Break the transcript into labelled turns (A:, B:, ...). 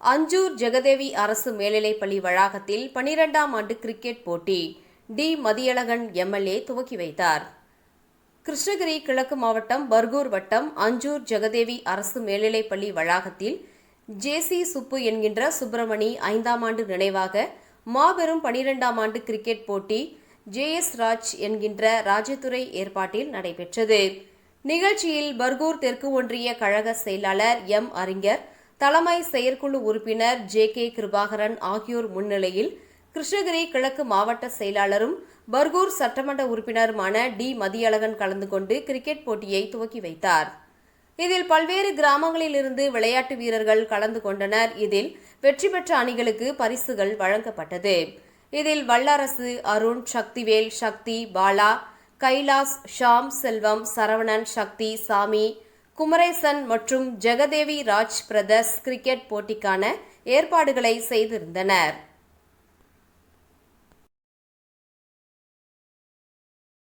A: அஞ்சூர் ஜெகதேவி அரசு மேல்நிலைப்பள்ளி வளாகத்தில் பனிரெண்டாம் ஆண்டு கிரிக்கெட் போட்டி. டி. மதியழகன் எம்எல்ஏ துவக்கி வைத்தார். கிருஷ்ணகிரி கிழக்கு மாவட்டம் பர்கூர் வட்டம் அஞ்சூர் ஜெகதேவி அரசு மேல்நிலைப்பள்ளி வளாகத்தில் ஜேசி சுப்பு என்கின்ற சுப்பிரமணி ஐந்தாம் ஆண்டு நினைவாக மாபெரும் பனிரெண்டாம் ஆண்டு கிரிக்கெட் போட்டி ஜேஎஸ் ராஜ் என்கின்ற ராஜதுறை ஏற்பாட்டில் நடைபெற்றது. நிகழ்ச்சியில் பர்கூர் தெற்கு ஒன்றிய கழக செயலாளர் எம் அறிஞர் தலைமை செயற்குழு உறுப்பினர் ஜே கே கிருபாகரன் ஆகியோர் முன்னிலையில் கிருஷ்ணகிரி கிழக்கு மாவட்ட செயலாளரும் பர்கூர் சட்டமன்ற உறுப்பினருமான டி மதியழகன் கலந்து கொண்டு கிரிக்கெட் போட்டியை துவக்கி வைத்தார். இதில் பல்வேறு கிராமங்களிலிருந்து விளையாட்டு வீரர்கள் கலந்து கொண்டனர். இதில் வெற்றி பெற்ற அணிகளுக்கு பரிசுகள் வழங்கப்பட்டது. இதில் வல்லரசு அருண் சக்திவேல் சக்தி பாலா கைலாஸ் ஷாம் செல்வம் சரவணன் சக்தி சாமி குமரேசன் மற்றும் ஜெகதேவி ராஜ் பிரதர்ஸ் கிரிக்கெட் போட்டிக்கான ஏற்பாடுகளை செய்திருந்தனர்.